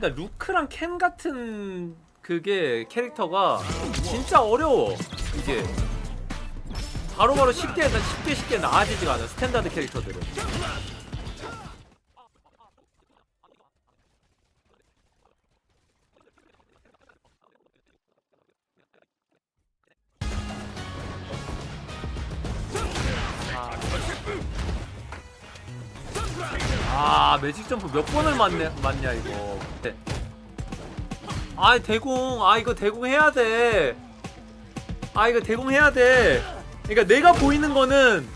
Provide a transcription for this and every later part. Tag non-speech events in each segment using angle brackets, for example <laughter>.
그러니까 루크랑 켄 같은 그게 캐릭터가 진짜 어려워. 이게 바로 바로 쉽게 쉽게 쉽게 나아지지가 않아 스탠다드 캐릭터들은. 아 매직 점프 몇 번을 맞네, 맞냐 이거. 네. 아 대공. 아 이거 대공 해야 돼아 이거 대공 해야 돼. 그러니까 내가 보이는 거는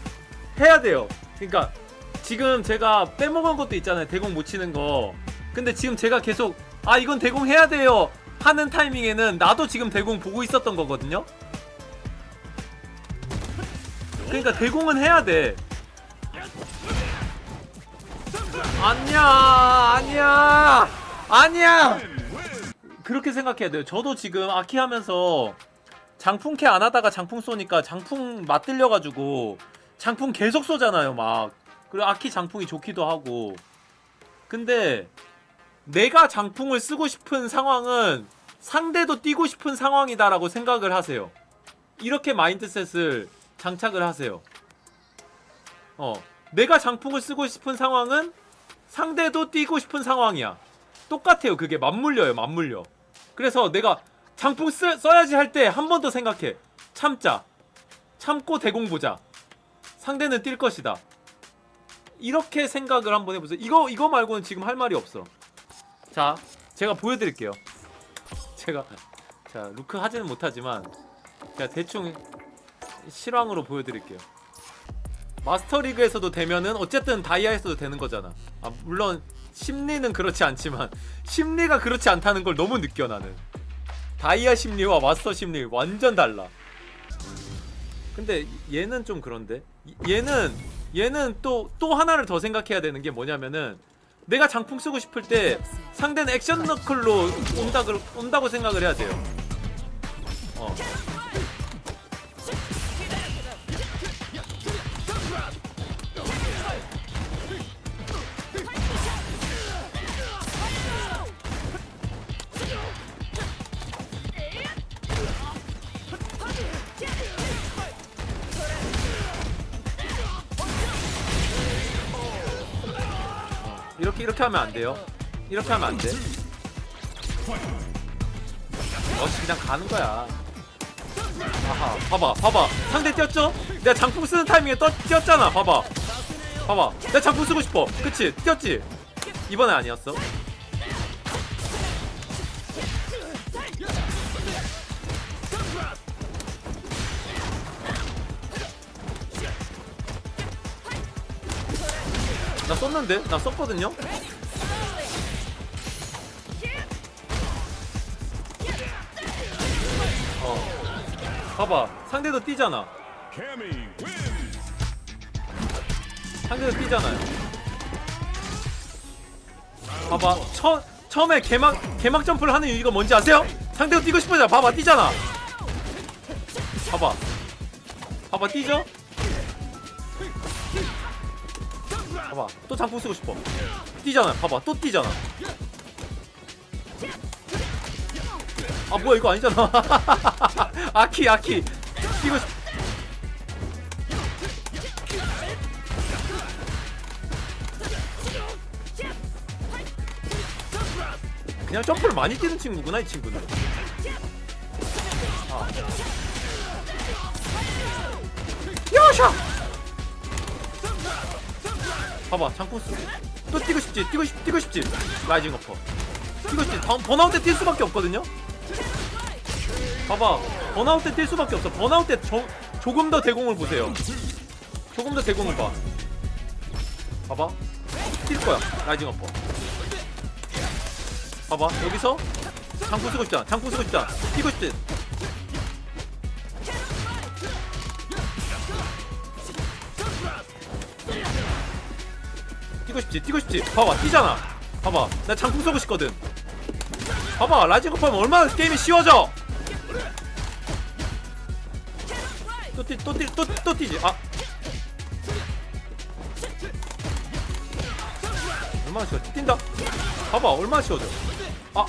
해야 돼요. 그러니까 지금 제가 빼먹은 것도 있잖아요 대공 못 치는 거. 근데 지금 제가 계속 아 이건 대공 해야 돼요 하는 타이밍에는 나도 지금 대공 보고 있었던 거거든요. 그러니까 대공은 해야 돼 아니야 아니야 아니야. 그렇게 생각해야 돼요. 저도 지금 아키 하면서 장풍 캐 안 하다가 장풍 쏘니까 장풍 맞들려가지고 장풍 계속 쏘잖아요 막. 그리고 아키 장풍이 좋기도 하고. 근데 내가 장풍을 쓰고 싶은 상황은 상대도 뛰고 싶은 상황이다라고 생각을 하세요. 이렇게 마인드셋을 장착을 하세요. 어 내가 장풍을 쓰고 싶은 상황은 상대도 뛰고 싶은 상황이야. 똑같아요. 그게 맞물려요. 맞물려. 그래서 내가 장풍 쓰, 써야지 할 때 한 번 더 생각해. 참자. 참고 대공 보자. 상대는 뛸 것이다. 이렇게 생각을 한번 해보세요. 이거 이거 말고는 지금 할 말이 없어. 자, 제가 보여드릴게요. <laughs> 제가 자 루크 하지는 못하지만 제가 대충 실황으로 보여드릴게요. 마스터리그에서도 되면은 어쨌든 다이아에서도 되는 거잖아. 아 물론 심리는 그렇지 않지만 <laughs> 심리가 그렇지 않다는 걸 너무 느껴 나는. 다이아 심리와 마스터 심리 완전 달라. 근데 얘는 좀 그런데 얘는 얘는 또 또 하나를 더 생각해야 되는 게 뭐냐면은 내가 장풍 쓰고 싶을 때 상대는 액션 너클로 온다 그 온다고 생각을 해야 돼요. 어. 이렇게 이렇게 하면 안 돼요. 이렇게 하면 안 돼. 어씨 그냥 가는 거야. 아하, 봐봐, 봐봐. 상대 뛰었죠? 내가 장풍 쓰는 타이밍에 떠, 뛰었잖아. 봐봐, 봐봐. 내가 장풍 쓰고 싶어. 그치? 뛰었지? 이번에 아니었어. 썼는데? 나 썼거든요? 어. 봐봐. 상대도 뛰잖아. 상대도 뛰잖아요. 봐봐. 처, 처음에 개막, 개막 점프를 하는 이유가 뭔지 아세요? 상대도 뛰고 싶어잖아. 봐봐. 뛰잖아. 봐봐. 봐봐. 뛰죠? 봐봐. 또 장풍 쓰고 싶어. 뛰잖아. 봐봐. 또 뛰잖아. 아 뭐야 이거 아니잖아. <laughs> 아키 아키. 뛰고 싶. 그냥 점프를 많이 뛰는 친구구나 이 친구는. 아. 요샤. 봐봐 쓰. 또 뛰고 싶지 뛰고 싶 뛰고 싶지 라이징 어퍼. 뛰고 싶지 번- 번아웃 때 뛸 수밖에 없거든요. 봐봐 번아웃 때 뛸 수밖에 없어. 번아웃 때 조, 조금 더 대공을 보세요. 조금 더 대공을 봐. 봐봐 뛸 거야 라이징 어퍼. 봐봐 여기서 장풍 쓰고 싶잖아 장풍 쓰고 싶잖아 뛰고 싶지 뛰고 싶지 뛰고 싶지. 봐봐 뛰잖아. 봐봐 나 장풍 쏘고 싶거든. 봐봐 라이징 급하면 얼마나 게임이 쉬워져. 또 뛰, 또 뛰, 또, 또 뛰지. 아. 얼마나 쉬워? 뛴다. 봐봐 얼마나 쉬워져. 아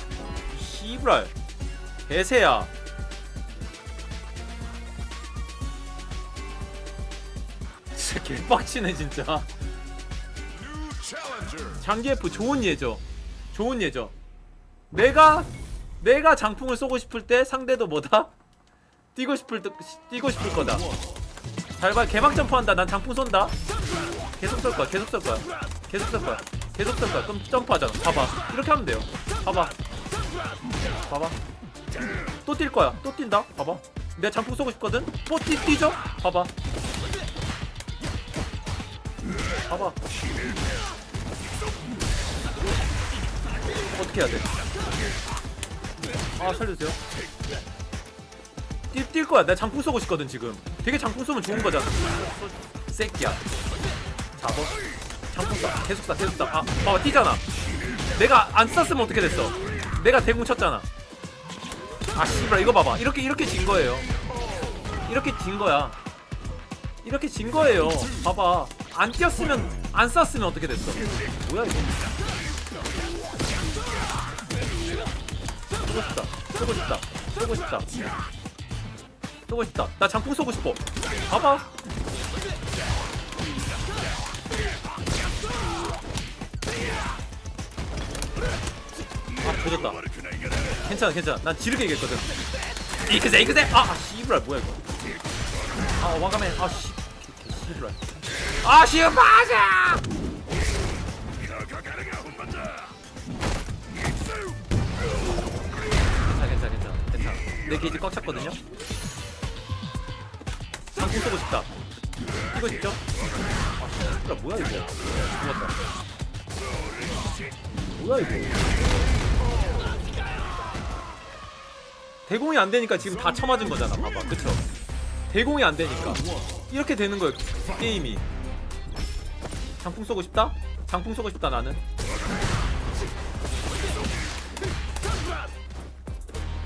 씨브랄. 개새야. 진짜 개빡치네 진짜. 장기 F 좋은 예죠. 좋은 예죠. 내가 내가 장풍을 쏘고 싶을 때 상대도 뭐다? 뛰고 싶을 때 뛰고 싶을 거다. 잘봐. 개막 점프한다. 난 장풍 쏜다. 계속 쏠 거야. 계속 쏠 거야. 계속 쏠 거야. 계속 쏠 거야. 그럼 점프하잖아. 봐봐. 이렇게 하면 돼요. 봐봐. 봐봐. 또 뛸 거야. 또 뛴다. 봐봐. 내가 장풍 쏘고 싶거든? 또 뛰, 뛰죠? 봐봐. 봐봐 어떻게 해야 돼? 아 살려주세요. 뛸, 뛸 거야. 내가 장풍 쏘고 싶거든 지금. 되게 장풍 쏘면 좋은 거잖아. 새끼야. 잡아 장풍 쏴. 계속 쏴 계속 쏴아 봐봐 뛰잖아. 내가 안 쐈으면 어떻게 됐어? 내가 대공 쳤잖아. 아 씨발 이거 봐봐. 이렇게 이렇게 진 거예요. 이렇게 진 거야. 이렇게 진 거예요. 봐봐 안 뛰었으면 안 쐈으면 어떻게 됐어? 뭐야 이거? 쏘고 싶다. 쏘고 싶다. 쏘고 싶다. 쏘고 싶다. 나 장풍 쏘고 싶어. 봐봐. 아 조졌다. 괜찮아 괜찮아. 난 지르게 이겼거든. 이그제 이그제 아 아, 씨부랄 뭐야 이거? 아 와가메 아씨. 씨부랄 아 씨부라자 괜찮아 괜찮아 괜찮아 괜찮아 내 게이지 꽉 찼거든요 장풍 쏘고 싶다 이거 싶죠? 아 씨부랄 뭐야 이거 죽었다 뭐야 이거 대공이 안 되니까 지금 다 쳐맞은 거잖아. 봐봐, 그쵸? 대공이 안 되니까 이렇게 되는 거예요. 게임이. 장풍 쏘고 싶다? 장풍 쏘고 싶다 나는.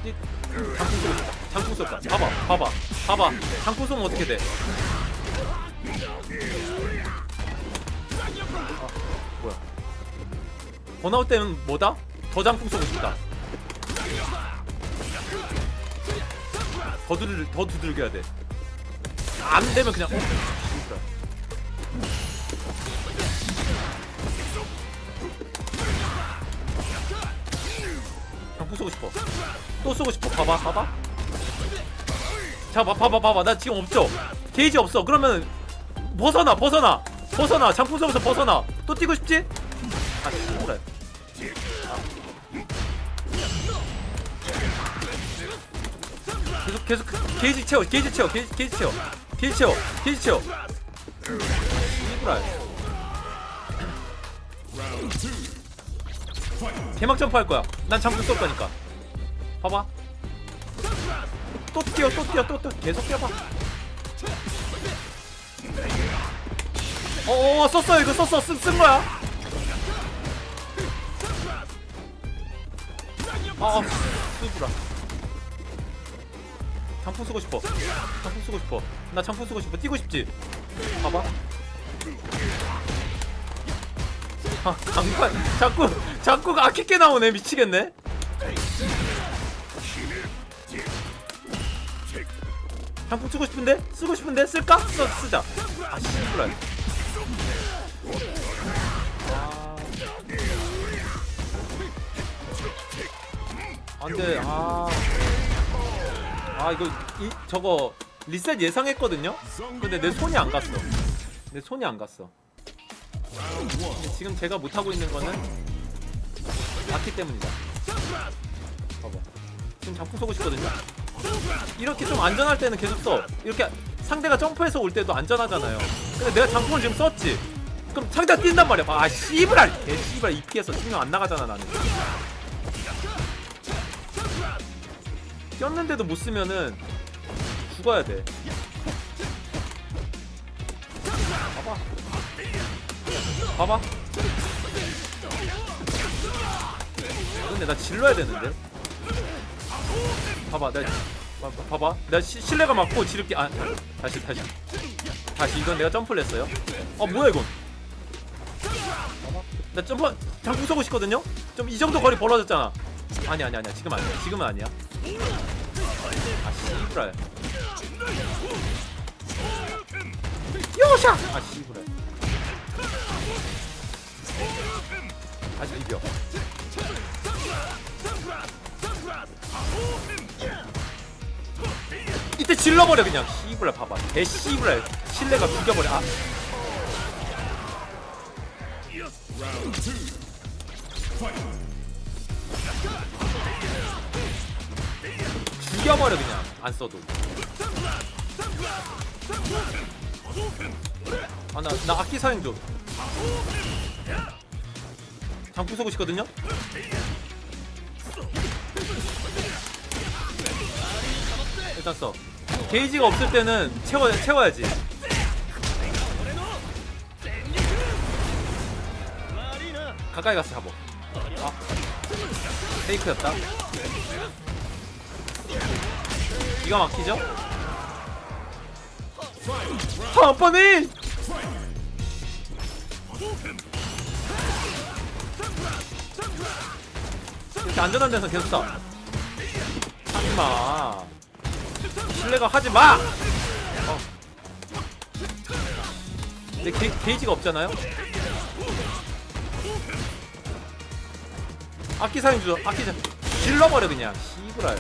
띠- 장풍 쏘고 싶다. 장풍 쏠까? 봐봐, 봐봐, 봐봐. 장풍 쏘면 어떻게 돼? 아, 뭐야? 번아웃 때는 뭐다? 더 장풍 쏘고 싶다. 더 두들 더 두들겨야 돼. 안 되면 그냥 쏘고 싶어. 또 쏘고 싶어. 봐봐, 봐봐. 자, 봐, 봐봐, 봐봐. 나 지금 없죠. 게이지 없어. 그러면 벗어나, 벗어나, 벗어나. 장풍 쏘면서 벗어나. 또 뛰고 싶지? 아, 씨발. 계속 계속 그- 게이지 채워 게이지 채워 게이지, 게이지 채워 게이지 채워 게이지 채워 이브랄 개막 점프 할 거야 난쏠 거니까 봐봐 또 뛰어 또 뛰어 또, 또 계속 뛰어봐 어어 썼어 이거 썼어 쓴, 쓴 거야 아 쓰구라 장풍 쓰고 싶어. 장풍 쓰고 싶어. 나 장풍 쓰고 싶어. 뛰고 싶지. 봐봐. 아, 강판 자꾸 자꾸 아끼게 나오네. 미치겠네. 장풍 쓰고 싶은데? 쓰고 싶은데? 쓸까? 써, 쓰자. 아, 씨부랄. 아. 안 돼. 아. 아 이거 이, 저거 리셋 예상했거든요. 근데 내 손이 안 갔어. 내 손이 안 갔어. 근데 지금 제가 못 하고 있는 거는 아키 때문이다. 봐봐. 지금 장풍 쏘고 싶거든요. 이렇게 좀 안전할 때는 계속 써. 이렇게 상대가 점프해서 올 때도 안전하잖아요. 근데 내가 장풍을 지금 썼지. 그럼 상대가 뛴단 말이야. 아 씨브랄. 개 씨발 EP에서 신경 안 나가잖아 나는. 뛰었는데도 못 쓰면은 죽어야 돼. 봐봐. 봐봐. 근데 나 질러야 되는데. 봐봐, 내가 봐- 봐봐. 내가 시, 실내가 맞고 지름기 아 다시 다시 다시 이건 내가 점프를 했어요. 어 뭐야 이건? 나 점프 장풍 쏘고 싶거든요. 좀 이 정도 거리 벌어졌잖아. 아니 아니 아니야 지금 아니야 지금은 아니야 아 씨부랄 요샤 아 씨부랄 다시 이겨. 이때 질러버려 그냥. 씨부랄 봐봐. 개 씨부랄. 실내가 죽여버려. 아. 죽여버려 그냥. 안 써도. 아나 나 악기 사용 좀 장풍 쏘고 싶거든요? 일단 써. 게이지가 없을 때는 채워 채워야지. 가까이 가서 잡어. 아. 페이크였다. 기가 막히죠? 다음번에 이렇게 안전한 데서 계속 쏴 하지마. 신뢰가 하지마! 어. 근데 게, 게이지가 없잖아요? 악기 사용 주 악기 사 질러버려 그냥. 씨부라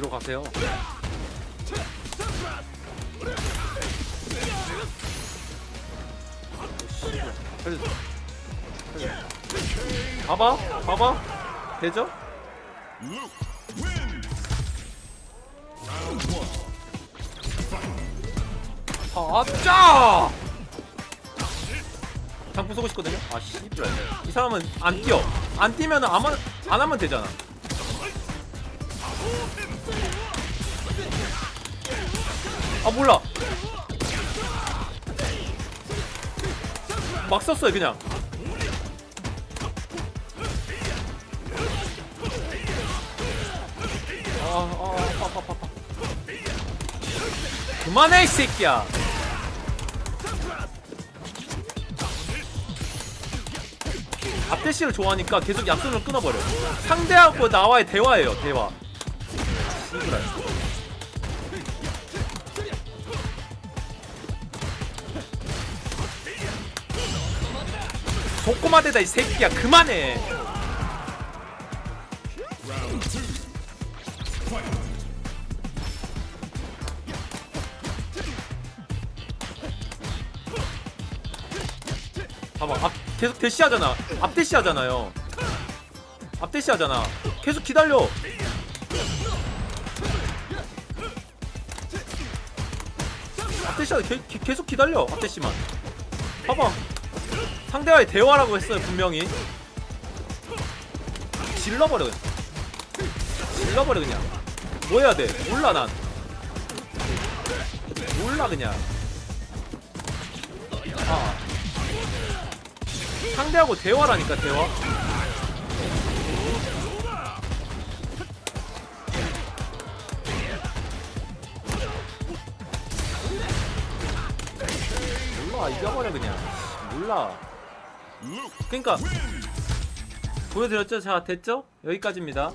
뒤로 가세요. 봐봐, 봐봐. 되죠? 아짜! 장풍 쏘고 싶거든요. 아 씨발. 이 사람은 안 뛰어. 안 뛰면 아마 안 하면 되잖아. 아 몰라. 막 썼어요 그냥. 아, 아, 아, 파, 파, 파, 파. 그만해 이 새끼야. 앞대시를 좋아하니까 계속 약손을 끊어버려. 상대하고 나와의 대화예요, 대화. 씨부랄. 조꼬마대다 이 새끼야 그만해. 봐봐 앞 계속 대시하잖아. 앞 대시하잖아요. 앞 대시하잖아. 계속 기다려. 앞 대시하 게, 게- 계속 기다려. 앞 대시만. 봐봐. 상대와의 대화라고 했어요 분명히. 질러버려 그냥. 질러버려 그냥. 뭐 해야 돼? 몰라 난. 몰라 그냥. 아. 상대하고 대화라니까 대화. 몰라 이겨버려 그냥. 몰라. 그러니까 보여드렸죠? 자 됐죠? 여기까지입니다.